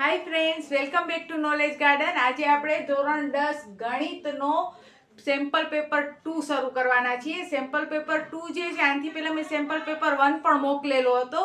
Hi friends welcome back to knowledge garden આજે આપણે ધોરણ દસ ગણિતનો સેમ્પલ પેપર ટુ શરૂ કરવાના છીએ. સેમ્પલ પેપર ટુ જે છે, આનાથી પહેલાં મેં સેમ્પલ પેપર વન પણ મોકલેલો હતો.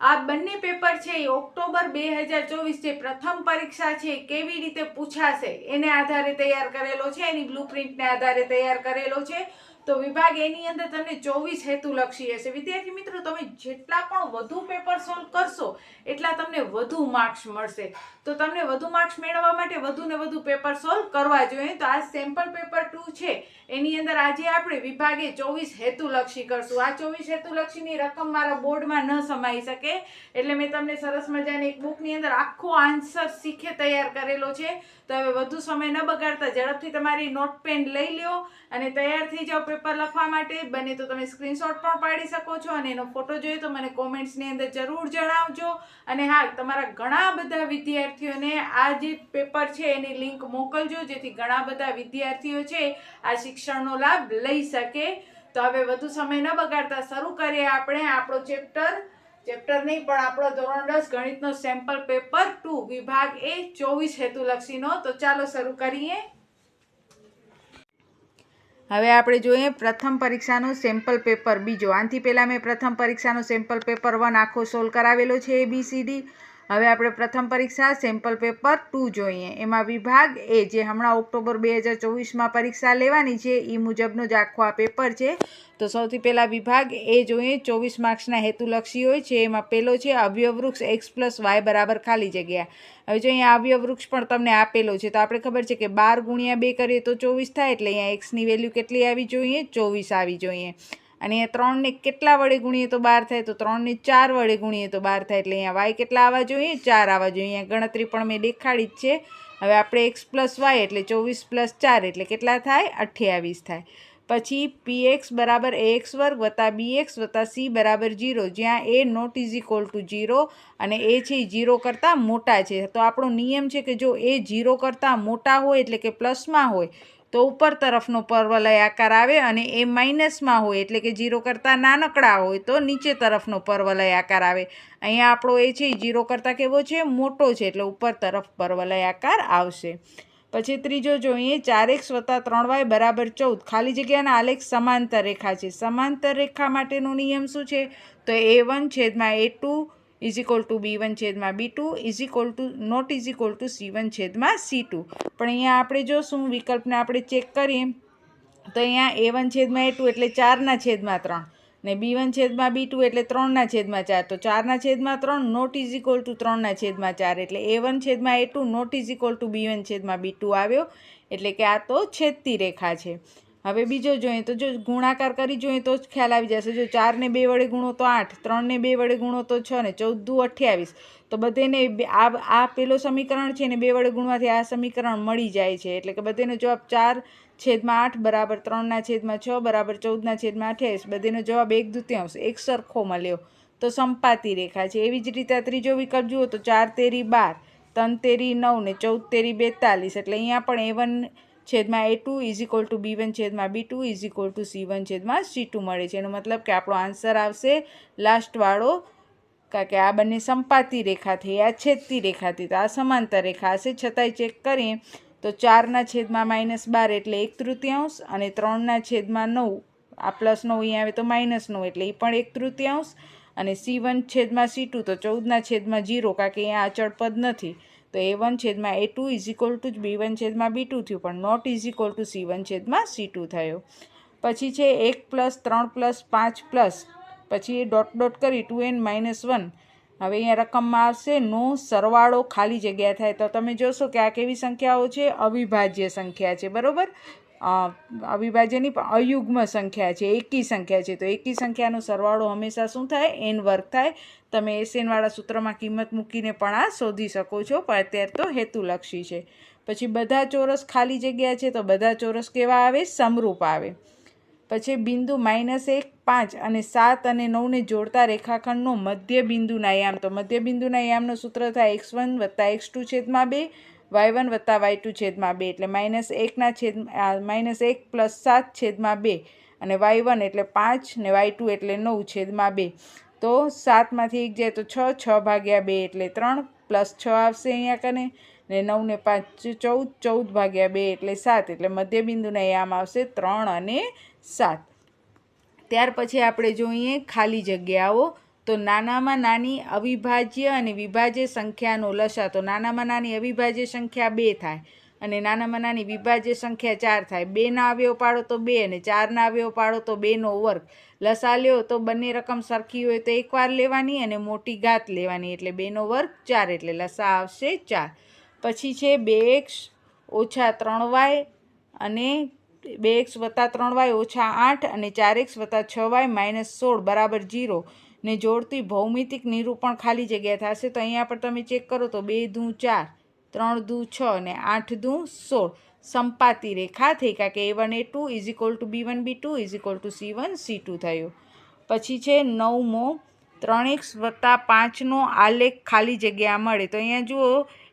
આ બંને પેપર છે, એ ઓક્ટોબર બે હજાર ચોવીસ જે પ્રથમ પરીક્ષા છે કેવી રીતે પૂછાશે, એને આધારે તૈયાર કરેલો છે, એની બ્લુપ્રિન્ટને આધારે તૈયાર કરેલો છે. તો વિભાગ એની અંદર તમને ચોવીસ હેતુલક્ષી હશે વિદ્યાર્થી મિત્રો, તમે જેટલા પણ વધુ પેપર સોલ્વ કરશો, એટલા તમને વધુ માર્ક્સ મળશે. તો તમને વધુ માર્ક્સ મેળવવા માટે વધુ ને વધુ પેપર સોલ્વ કરવા જોઈએ. તો આ સેમ્પલ પેપર ટુ છે. એની અંદર આજે આપણે વિભાગે ચોવીસ હેતુલક્ષી કરશું. આ ચોવીસ હેતુલક્ષીની રકમ મારા બોર્ડમાં ન સમાઈ શકે. એટલે મેં તમને સરસ મજાની એક બુકની અંદર આખો આન્સર શીખે તૈયાર કરેલો છે. તો હવે વધુ સમય ન બગાડતા ઝડપથી તમારી નોટ પેન લઈ લ્યો અને તૈયાર થઈ જાઓ પેપર લખવા માટે બને તો તમે સ્ક્રીનશોટ પણ પાડી શકો છો અને એનો ફોટો જોઈએ તો મને કોમેન્ટ્સની અંદર જરૂર જણાવજો. અને હા, તમારા ઘણા બધા વિદ્યાર્થીઓને આ જે પેપર છે એની લિંક મોકલજો, જેથી ઘણા બધા વિદ્યાર્થીઓ છે આ શિક્ષણનો લાભ લઈ શકે. તો હવે વધુ સમય ન બગાડતા શરૂ કરીએ આપણે આપણો ચેપ્ટર ચેપ્ટર નહીં, પણ આપણો ધોરણ દસ ગણિતનો સેમ્પલ પેપર ટુ વિભાગ એ ચોવીસ હેતુલક્ષીનો. તો ચાલો શરૂ કરીએ. હવે આપણે જોઈએ પ્રથમ પરીક્ષાનો સેમ્પલ પેપર બીજો, આનાથી પહેલાં મેં પ્રથમ પરીક્ષાનો સેમ્પલ પેપર વન આખો સોલ્વ કરાવેલો છે એબીસીડી હવે આપણે પ્રથમ પરીક્ષા સેમ્પલ પેપર ટુ જોઈએ. એમાં વિભાગ એ જે હમણાં ઓક્ટોબર બે હજાર ચોવીસમાં પરીક્ષા લેવાની છે એ મુજબનો જ આખો આ પેપર છે. તો સૌથી પહેલાં વિભાગ એ જોઈએ, ચોવીસ માર્ક્સના હેતુલક્ષી હોય છે, એમાં પહેલો છે અવ્યવૃક્ષ એક્સ પ્લસ વાય બરાબર ખાલી જગ્યા. હવે જો અહીંયા અવ્યવૃક્ષ પણ તમને આપેલો છે, તો આપણે ખબર છે કે બાર ગુણ્યા બે કરીએ તો ચોવીસ થાય, એટલે અહીંયા એક્સની વેલ્યુ કેટલી આવી જોઈએ? ચોવીસ આવી જોઈએ. અને અહીંયા ત્રણને કેટલા વડે ગુણીએ તો બાર થાય? તો ત્રણને ચાર વડે ગુણીએ તો બાર થાય. એટલે અહીંયા વાય કેટલા આવવા જોઈએ? ચાર આવવા જોઈએ. અહીંયા ગણતરી પણ મેં દેખાડી જ છે. હવે આપણે એક્સ પ્લસ વાય એટલે ચોવીસ પ્લસ ચાર એટલે કેટલા થાય? અઠ્યાવીસ થાય. પછી પી એક્સ બરાબર એ એક્સ વર્ગ વત્તા બી એક્સ વત્તા સી બરાબર જીરો જ્યાં a not is equal to zero અને એ છે એ જીરો કરતાં મોટા છે. તો આપણો નિયમ છે કે જો એ જીરો કરતાં મોટા હોય એટલે કે પ્લસમાં હોય તો ઉપર તરફનો પર્વલય આકાર આવે અને એ માઇનસમાં હોય, એટલે કે જીરો કરતાં નાનકડા હોય, તો નીચે તરફનો પર્વલય આકાર આવે. અહીંયા આપણો એ છે એ જીરો કરતાં કેવો છે? મોટો છે, એટલે ઉપર તરફ પર્વલય આકાર આવશે. પછી ત્રીજો જોઈએ ચાર એક્સ વત્તા ત્રણ વાય બરાબર ચૌદ. ખાલી જગ્યાના આલેખ સમાંતર રેખા છે. સમાંતર રેખા માટેનો નિયમ શું છે? તો એ વન છેદમાં a two is equal to b one છેદમાં b two is equal to not is equal to c one છેદમાં સી ટુ પણ અહીંયા આપણે જોશું વિકલ્પને આપણે ચેક કરીએ તો અહીંયા એ વન છેદમાં એ ટુ એટલે ચારના છેદમાં ત્રણ ને બી વન છેદમાં બી ટુ એટલે ત્રણના છેદમાં ચાર તો ચારના છેદમાં ત્રણ નોટ ઇઝ ઇક્વલ ટુ ત્રણના છેદમાં ચાર એટલે એ વન છેદમાં a two not is equal to b one છેદમાં બી ટુ આવ્યો એટલે કે આ તો છેદતી રેખા છે હવે બીજો જોઈએ તો જો ગુણાકાર કરી જોઈએ તો જ ખ્યાલ આવી જશે. જો ચારને બે વડે ગુણો તો આઠ ત્રણને બે વડે ગુણો તો છ ને ચૌદ દુ અઠ્યાવીસ. તો બધેને આ આ પેલો સમીકરણ છે ને બે વડે ગુણવાથી આ સમીકરણ મળી જાય છે. એટલે કે બધેનો જવાબ ચાર છેદમાં આઠ બરાબર ત્રણના છેદમાં છ બરાબર ચૌદના છેદમાં અઠ્યાવીસ. બધેનો જવાબ એક દૂત્યાંશ, એક સરખો મળ્યો. તો સંપાતી રેખા છે. એવી જ રીતે ત્રીજો વિકલ્પ જુઓ તો ચાર તેરી બાર, ત્રણ તેરી નવ ને ચૌદ તેરી બેતાલીસ. એટલે અહીંયા પણ એ વન છેદમાં A two is equal to B one છેદમાં B two is equal to C one છેદમાં સી ટુ મળે છે. એનો મતલબ કે આપણો આન્સર આવશે લાસ્ટવાળો કારણ કે આ બંને સંપાતી રેખા થઈ, આ છેદતી રેખાથી તો આ સમાંતર રેખા હશે. છતાંય ચેક કરીએ તો ચારના છેદમાં માઇનસ બાર એટલે એક તૃતીયાંશ અને ત્રણના છેદમાં નવ, આ પ્લસ નવ અહીંયા આવે તો માઇનસ નવ એટલે એ પણ એક તૃતીયાંશ અને સી વન છેદમાં સી ટુ તો ચૌદના છેદમાં જીરો કારણ કે અહીંયા અચળ પદ નથી. તો એ વન છેદમાં A two is equal to B one છેદમાં બી ટુ થયું, પણ not is equal to C one છેદમાં સી ટુ થયો. પછી છે એક પ્લસ ત્રણ પ્લસ પાંચ પ્લસ, પછી એ ડોટ ડોટ કરી ટુ એન માઇનસ વન. હવે અહીંયા રકમમાં આવશે નો સરવાળો ખાલી જગ્યા થાય. તો તમે જોશો કે આ કેવી સંખ્યાઓ છે? અવિભાજ્ય સંખ્યા છે, બરાબર? અવિભાજ્યની પણ અયુગ્મ સંખ્યા છે, એકી સંખ્યા છે. તો એકી સંખ્યાનો સરવાળો હંમેશા શું થાય? એન વર્ગ થાય. તમે એસેનવાળા સૂત્રમાં કિંમત મૂકીને પણ આ શોધી શકો છો, પણ અત્યારે તો હેતુલક્ષી છે. પછી બધા ચોરસ ખાલી જગ્યા છે તો બધા ચોરસ કેવા આવે? સમરૂપ આવે. પછી બિંદુ માઇનસ એક, પાંચ અને સાત અને નવને જોડતા રેખાખંડનો મધ્ય બિંદુના યામ તો મધ્ય બિંદુના યામનું સૂત્ર થાય એક્સ વન વત્તા એક્સ ટુ છેદમાં બે, વાય વન વત્તા વાય ટુ છેદમાં બે. એટલે માઇનસ એકના છેદ માઇનસ એક પ્લસ સાત છેદમાં બે અને વાય વન એટલે પાંચ ને વાય ટુ એટલે નવ છેદમાં બે. તો સાતમાંથી એક જાય તો છ છ ભાગ્યા બે એટલે ત્રણ, પ્લસ છ આવશે અહીંયા કને, ને નવને પાંચ, ચૌદ ચૌદ ભાગ્યા બે એટલે સાત, એટલે મધ્યબિંદુના યામ આવશે ત્રણ અને સાત. ત્યાર પછી આપણે જોઈએ ખાલી જગ્યાઓ. તો નાનામાં નાની અવિભાજ્ય અને વિભાજ્ય સંખ્યાનો લસા, તો નાનામાં નાની અવિભાજ્ય સંખ્યા બે થાય. અને નાનામાં નાની વિભાજ્ય સંખ્યા ચાર થાય. બેના અવયવ પાડો તો બે અને ચારના અવયવ પાડો તો બેનો વર્ગ. લસા લ્યો તો બંને રકમ સરખી હોય તો એકવાર લેવાની અને મોટી ઘાત લેવાની એટલે બેનો વર્ગ ચાર એટલે લસા આવશે ચાર. પછી છે બે એક્સ ઓછા ત્રણ વાય અને બે એક્સ વત્તા ત્રણ વાય ઓછા આઠ અને ચાર એક્સ વત્તા છ વાય માઇનસ સોળ બરાબર જીરો. ને જોડતી ભૌમિતિક નિરૂપણ ખાલી જગ્યા થશે તો અહીંયા પર તમે ચેક કરો તો બે ધૂ ચાર. ત્રણ દુ છ અને આઠ દુ સોળ. સંપાતી રેખા થઈ કારણ કે A one A two is equal to B one B two is equal to C one C two થયું. પછી છે નવમો, ત્રણ એક્સ વત્તા પાંચનો આલેખ ખાલી જગ્યા મળે. તો અહીંયા જુઓ,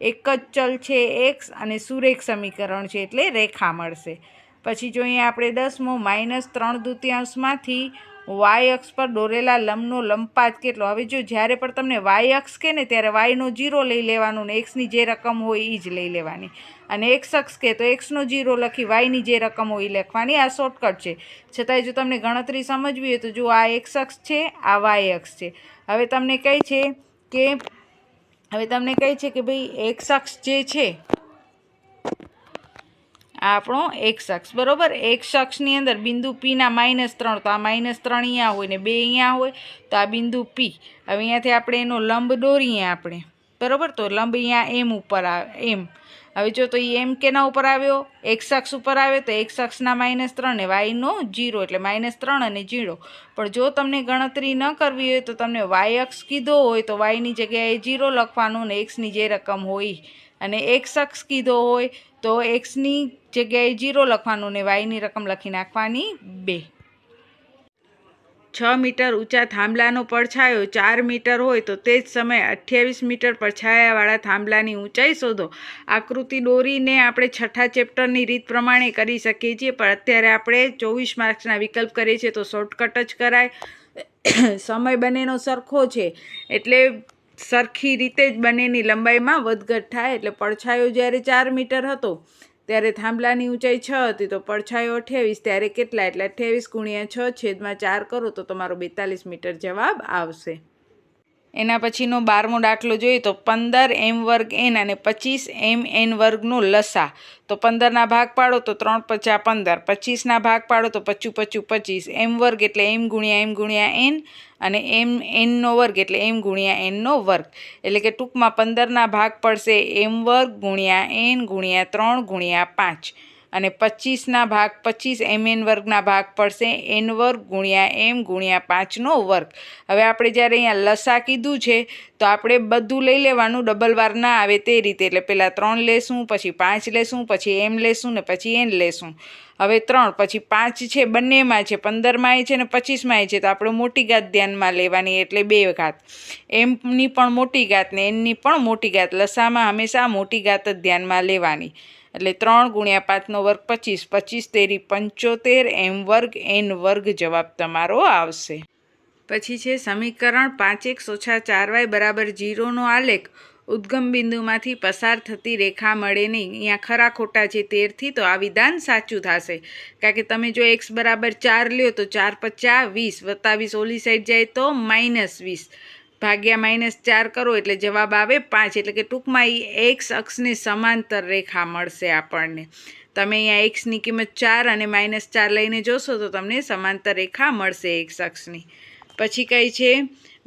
એક જ ચલ છે એક્સ અને સુરેખ સમીકરણ છે એટલે રેખા મળશે. પછી જો અહીંયા આપણે દસમો, માઇનસ ત્રણ દૂતિયાંશમાંથી વાય અક્ષ પર દોરેલા લંબનો લંબાત કેટલો? હવે જો જ્યારે પણ તમને વાય અક્ષ કહે ને ત્યારે વાયનો જીરો લઈ લેવાનું ને એક્સની જે રકમ હોય એ જ લઈ લેવાની. અને એક્સ અક્ષ કહે તો એક્સનો જીરો લખી વાયની જે રકમ હોય એ લખવાની. આ શોર્ટકટ છે. છતાંય જો તમને ગણતરી સમજવી હોય તો જો આ એક્સ અક્ષ છે, આ વાય અક્ષ છે. હવે તમને કહે છે કે, હવે તમને કહે છે કે ભાઈ એક્સ અક્ષ જે છે આપણો એક શખ્સ, બરાબર? એક શખ્સની અંદર બિંદુ પીના માઇનસ ત્રણ, તો આ માઇનસ ત્રણ અહીંયા હોય ને બે અહીંયા હોય, તો આ બિંદુ પી હવે અહીંયાથી આપણે એનો લંબ દોરીએ આપણે, બરાબર? તો લંબ અહીંયા એમ ઉપર આવે એમ હવે જો તો એ એમ કેના ઉપર આવ્યો? એક શખ્સ ઉપર આવ્યો તો એક શખ્સના માઇનસ ત્રણ ને વાયનો જીરો એટલે માઇનસ ત્રણ અને જીરો પણ જો તમને ગણતરી ન કરવી હોય તો તમને વાય અક્ષ કીધો હોય તો વાયની જગ્યાએ જીરો લખવાનું ને એક્સની જે રકમ હોય અને એક શખ્સ કીધો હોય તો એક્સની જગ્યાએ જીરો લખવાનું ને વાયની રકમ લખી નાખવાની બે. છ મીટર ઊંચા થાંભલાનો પડછાયો, ચાર મીટર હોય તો તે જ સમયે અઠ્યાવીસ મીટર પડછાયાવાળા થાંભલાની ઊંચાઈ શોધો. આકૃતિ દોરીને આપણે છઠ્ઠા ચેપ્ટરની રીત પ્રમાણે કરી શકીએ છીએ, પણ અત્યારે આપણે ચોવીસ માર્ક્સના વિકલ્પ કરીએ છીએ તો શોર્ટકટ જ કરાય. સમય બંનેનો સરખો છે, એટલે સરખી રીતે જ બંનેની લંબાઈમાં વધઘટ થાય, એટલે પડછાયો જ્યારે ચાર મીટર હતો ત્યારે થાંભલાની ઊંચાઈ છ હતી તો પડછાયો અઠ્યાવીસ, ત્યારે કેટલા? એટલે અઠ્યાવીસ ગુણ્યા છ છેદમાં ચાર કરો તો તમારો બેતાલીસ મીટર જવાબ આવશે. એના પછીનો બારમો દાખલો જોઈએ તો પંદર એમ વર્ગ એન અને પચીસ એમ એન વર્ગનો લસા. તો પંદરના ભાગ પાડો તો ત્રણ પચા પંદર. પચીસના ભાગ પાડો તો પચું પચું પચીસ. એમ વર્ગ એટલે એમ ગુણ્યા એમ ગુણ્યા એન અને એમ એનનો વર્ગ એટલે એમ ગુણ્યા એનનો વર્ગ. એટલે કે ટૂંકમાં પંદરના ભાગ પડશે એમ વર્ગ ગુણ્યા એન ગુણ્યા ત્રણ ગુણ્યા પાંચ. અને પચીસના ભાગ, પચીસ એમ એન વર્ગના ભાગ પડશે, એન વર્ગ ગુણ્યા એમ ગુણ્યા પાંચનો વર્ગ. હવે આપણે જ્યારે અહીંયા લસા કીધું છે, તો આપણે બધું લઈ લેવાનું, ડબલ વાર ના આવે તે રીતે. એટલે પહેલાં ત્રણ લેશું, પછી પાંચ લેશું, પછી એમ લેશું ને પછી એન લેશું. હવે ત્રણ, પછી પાંચ છે બંનેમાં છે પંદરમાં છે ને પચીસમાં છે, તો આપણે મોટી ઘાત ધ્યાનમાં લેવાની, એટલે બે ઘાત. એમની પણ મોટી ઘાત ને એનની પણ મોટી ઘાત. લસામાં હંમેશા મોટી ઘાત જ ધ્યાનમાં લેવાની. એટલે ત્રણ ગુણ્યા પાંચનો વર્ગ પચીસ. પચીસ તેરી પંચોતેર, એમ વર્ગ એન વર્ગ જવાબ તમારો આવશે. પછી છે સમીકરણ પાંચ એક ઓછા ચાર વાય બરાબર જીરોનો આલેખ. ઉદ્ગમ બિંદુમાંથી પસાર થતી રેખા મળે નહીં. અહીંયા ખરા ખોટા છે. તેરથી તો આ વિધાન સાચું થશે. કારણ કે તમે જો એક્સ બરાબર ચાર લ્યો તો ચાર પચાસ વીસ. વત્તા વીસ ઓલી સાઈડ જાય તો માઇનસ વીસ. ભાગ્યા માઇનસ ચાર કરો એટલે જવાબ આવે પાંચ, એટલે કે ટૂંકમાં એ એક્સ અક્ષની સમાંતર રેખા મળશે આપણને. તમે અહીંયા એક્સની કિંમત ચાર અને માઇનસ ચાર લઈને જોશો તો તમને સમાંતર રેખા મળશે એક્સ અક્ષની. પછી કઈ છે?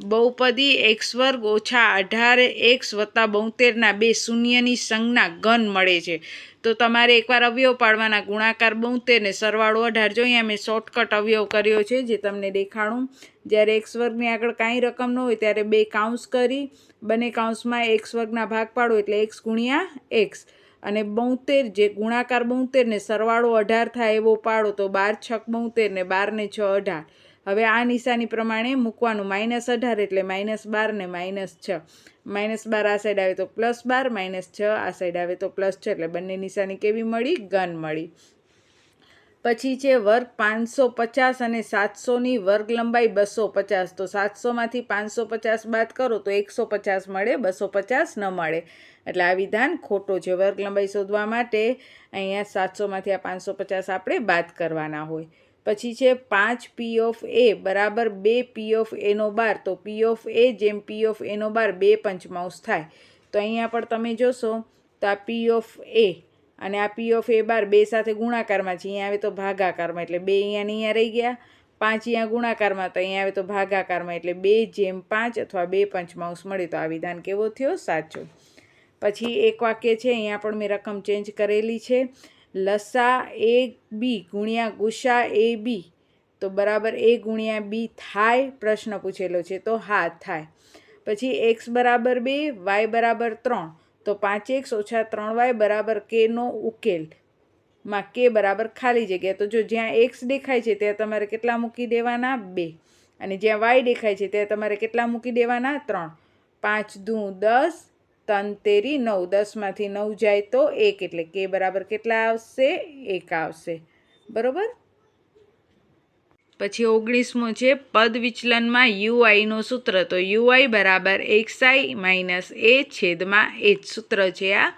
બહુપદી એક્સ વર્ગ ઓછા અઢાર એક્સ વત્તા બોતેરના બે શૂન્યની સંજ્ઞા ઘન મળે છે. તો તમારે એકવાર અવયવ પાડવાના ગુણાકાર બોતેરને સરવાળો અઢાર જોઈએ મેં શોર્ટકટ અવયવ કર્યો છે, જે તમને દેખાડું જ્યારે એક્સ વર્ગની આગળ કાંઈ રકમ ન હોય ત્યારે બે કાઉન્સ કરી, બંને કાઉન્સમાં એક્સ વર્ગના ભાગ પાડો એટલે એક્સ ગુણ્યા એક્સ અને બોતેર, જે ગુણાકાર બોતેરને સરવાળો અઢાર થાય એવો પાડો તો બાર છક બોતેર ને બારને છ અઢાર. હવે આ નિશાની પ્રમાણે મૂકવાનું માઇનસ અઢાર એટલે માઇનસ બાર ને માઇનસ છ. માઇનસ બાર આ સાઈડ આવે તો પ્લસ બાર માઇનસ છ આ સાઈડ આવે તો પ્લસ છ એટલે બંને નિશાની કેવી મળી? ગન મળી. પછી છે વર્ગ પાંચસો પચાસ અને સાતસોની વર્ગ લંબાઈ બસો પચાસ. તો સાતસોમાંથી પાંચસો પચાસ બાદ કરો તો એકસો પચાસ મળે, બસો પચાસ ન મળે. એટલે આ વિધાન ખોટો છે. વર્ગ લંબાઈ શોધવા માટે અહીંયા સાતસોમાંથી આ પાંચસો પચાસ આપણે બાદ કરવાના હોય. પછી છે પાંચ પી ઓફ એ બરાબર બે પી ઓફ એનો બાર. તો પી ઓફ એ જેમ પી ઓફ એનો બાર, બે પંચમાંશ થાય. તો અહીંયા પણ તમે જોશો તો આ પી ઓફ એ અને આ પી ઓફ એ બાર બે સાથે ગુણાકારમાં છે. અહીંયા આવે તો ભાગાકારમાં એટલે બે અહીંયા અહીંયા રહી ગયા. પાંચ અહીંયા ગુણાકારમાં તો અહીંયા આવે તો ભાગાકારમાં એટલે બે જેમ પાંચ અથવા બે પંચમાંશ મળે. તો આ વિધાન કેવો થયો? સાચો. પછી એક વાક્ય છે, અહીંયા પણ મેં રકમ ચેન્જ કરેલી છે. લસા એ બી ગુણ્યા ગુસા એ બી. તો બરાબર એ ગુણ્યા બી થાય પ્રશ્ન પૂછેલો છે, તો હા થાય. પછી એક્સ બરાબર બે, વાય બરાબર ત્રણ. તો પાંચ એક્સ ઓછા ત્રણ વાય બરાબર કેનો ઉકેલ. માં કે બરાબર ખાલી જગ્યા. તો જો જ્યાં એક્સ દેખાય છે, ત્યાં તમારે કેટલા મૂકી દેવાના? બે. અને જ્યાં વાય દેખાય છે, ત્યાં તમારે કેટલા મૂકી દેવાના? ત્રણ. પાંચ દુ દસ તન તેરી નવ, દસમાંથી નવ જાય તો એક એટલે કે બરાબર કેટલા આવશે? એક આવશે. બરાબર? પછી ઓગણીસમો છે પદ વિચલનમાં યુઆઈનું સૂત્ર. તો યુઆઈ બરાબર એક્સઆઈ માઇનસ એ છેદમાં એ જ સૂત્ર છે આ.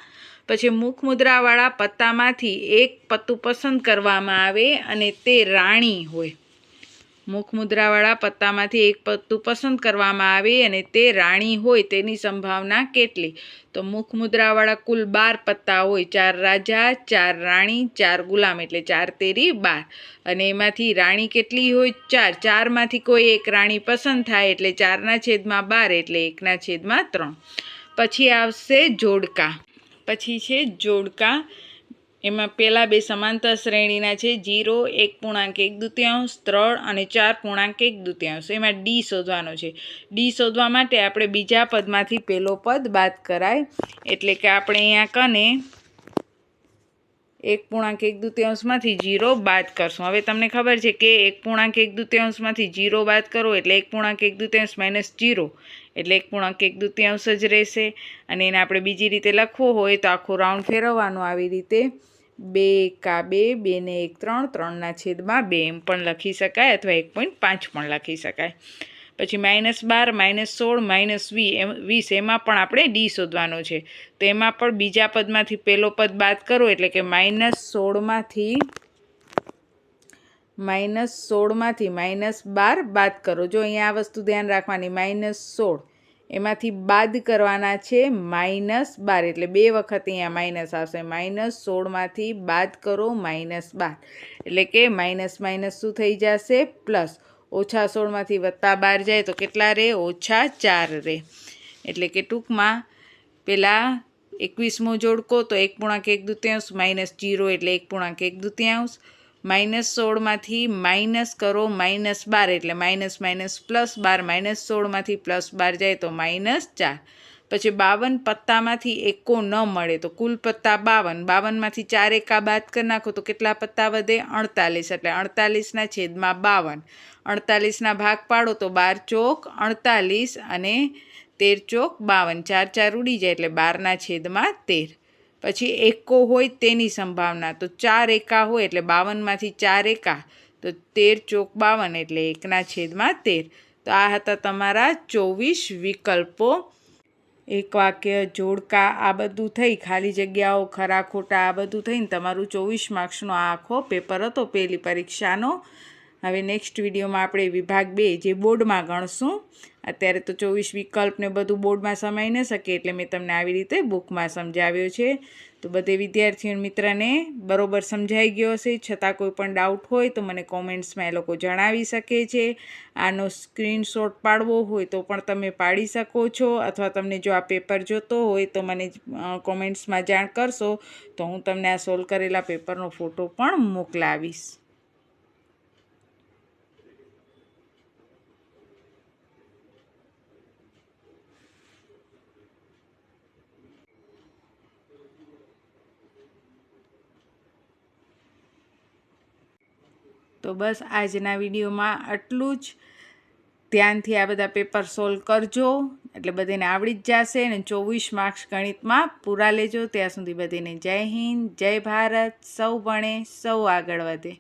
પછી મુખ મુદ્રાવાળા પત્તામાંથી એક પત્તું પસંદ કરવામાં આવે અને તે રાણી હોય. મુખ મુદ્રાવાળા પત્તામાંથી એક પત્તું પસંદ કરવામાં આવે અને તે રાણી હોય તેની સંભાવના કેટલી? તો મુખ મુદ્રાવાળા કુલ બાર પત્તા હોય, ચાર રાજા, ચાર રાણી, ચાર ગુલામ એટલે ચાર તેરી, બાર. અને એમાંથી રાણી કેટલી હોય? ચાર. ચારમાંથી કોઈ એક રાણી પસંદ થાય એટલે ચારના છેદમાં બાર એટલે એકના છેદમાં ત્રણ. પછી આવશે જોડકા. પછી છે જોડકા. એમાં પહેલાં બે સમાંતર શ્રેણીના છે, જીરો, એક પૂર્ણાંક એક દૃત્યાંશ, ત્રણ અને ચાર પૂર્ણાંક એક દૃત્યાંશ. એમાં ડી શોધવાનો છે. ડી શોધવા માટે આપણે બીજા પદમાંથી પહેલો પદ બાદ કરાય. એટલે કે આપણે અહીંયા કને એક પૂર્ણાંક એક દૃત્યાંશમાંથી જીરો બાદ કરશું. હવે તમને ખબર છે કે એક પૂર્ણાંક એક દૃત્યાંશમાંથી જીરો બાદ કરો એટલે એક પૂર્ણાંક એક દૃત્યાંશ માઇનસ જીરો એટલે એક પૂર્ણાંક એક દૃત્યાંશ જ રહેશે. અને એને આપણે બીજી રીતે લખવો હોય તો આખો રાઉન્ડ ફેરવવાનો આવી રીતે. બે એકા બે બેને એક ત્રણ ત્રણના છેદમાં બે એમ પણ લખી શકાય અથવા એક પોઈન્ટ પાંચ પણ લખી શકાય. પછી માઇનસ બાર, માઇનસ સોળ, માઇનસ વી, એમ, વીસ, એમાં પણ આપણે ડી શોધવાનો છે. તો એમાં પણ બીજા પદમાંથી પહેલો પદ બાદ કરો એટલે કે માઇનસ સોળમાંથી માઇનસ સોળમાંથી માઇનસ બાર બાદ કરો. જો અહીંયા આ વસ્તુ ધ્યાન રાખવાની, માઇનસ સોળ, એમાંથી બાદ કરવાના છે માઇનસ બાર. એટલે બે વખત અહીંયા માઇનસ આવશે. માઇનસ સોળમાંથી બાદ કરો માઇનસ બાર. એટલે કે માઇનસ માઇનસ શું થઈ જશે? પ્લસ. ઓછા સોળમાંથી વત્તા બાર જાય તો કેટલા રહે ઓછા ચાર રહે એટલે કે ટૂંકમાં પહેલાં એકવીસમો જોડકો તો એક પૂર્ણાંક એક દૃત્યાંશ માઇનસ જીરો એટલે એક પૂર્ણાંક એક દૃત્યાંશ. માઇનસ સોળમાંથી માઇનસ કરો માઇનસ બાર એટલે માઇનસ માઇનસ પ્લસ બાર. માઇનસ સોળમાંથી પ્લસ બાર જાય તો માઇનસ ચાર. પછી બાવન પત્તામાંથી એકો ન મળે, તો કુલ પત્તા બાવન. બાવનમાંથી ચાર એકા બાદ કરી નાખો તો કેટલા પત્તા વધે? અડતાલીસ. એટલે અડતાલીસના છેદમાં બાવન. અડતાલીસના ભાગ પાડો તો બાર ચોક, અડતાલીસ અને તેર ચોક બાવન. ચાર ચાર ઉડી જાય એટલે બારના છેદમાં તેર. પછી એકો હોય તેની સંભાવના, તો ચાર એકા હોય એટલે બાવનમાંથી ચાર એકા, તો તેર ચોક બાવન એટલે એકના છેદમાં તેર. તો આ હતા તમારા ચોવીસ વિકલ્પો. એક વાક્ય, જોડકા, આ બધું થઈ, ખાલી જગ્યાઓ, ખરા ખોટા, આ બધું થઈને તમારું ચોવીસ માર્ક્સનો આ આખો પેપર હતો પહેલી પરીક્ષાનો. હવે નેક્સ્ટ વિડીયોમાં આપણે વિભાગ બે જે બોર્ડમાં ગણશું અત્યારે તો ચોવીસ વિકલ્પ ને બધું બોર્ડમાં સમાઈ ન શકે એટલે મેં તમને આવી રીતે બુકમાં સમજાવ્યો છે. તો બધે વિદ્યાર્થીઓ મિત્રને બરોબર સમજાઈ ગયો હશે. છતાં કોઈ પણ ડાઉટ હોય તો મને કોમેન્ટ્સમાં એ લોકો જણાવી શકે છે. આનો સ્ક્રીનશોટ પાડવો હોય તો પણ તમે પાડી શકો છો. અથવા તમને જો આ પેપર જોતો હોય તો મને કોમેન્ટ્સમાં જાણ કરશો. તો હું તમને આ સોલ્વ કરેલા પેપરનો ફોટો પણ મોકલાવીશ. તો બસ આજના વિડીયોમાં આટલું જ. ધ્યાનથી આ બધા પેપર સોલ્વ કરજો, એટલે બધાને આવડી જ જશે અને ચોવીસ માર્ક્સ ગણિતમાં પૂરા લેજો. ત્યાં સુધી બધાને જય હિન્દ, જય ભારત, સૌ ભણે, સૌ આગળ વધે.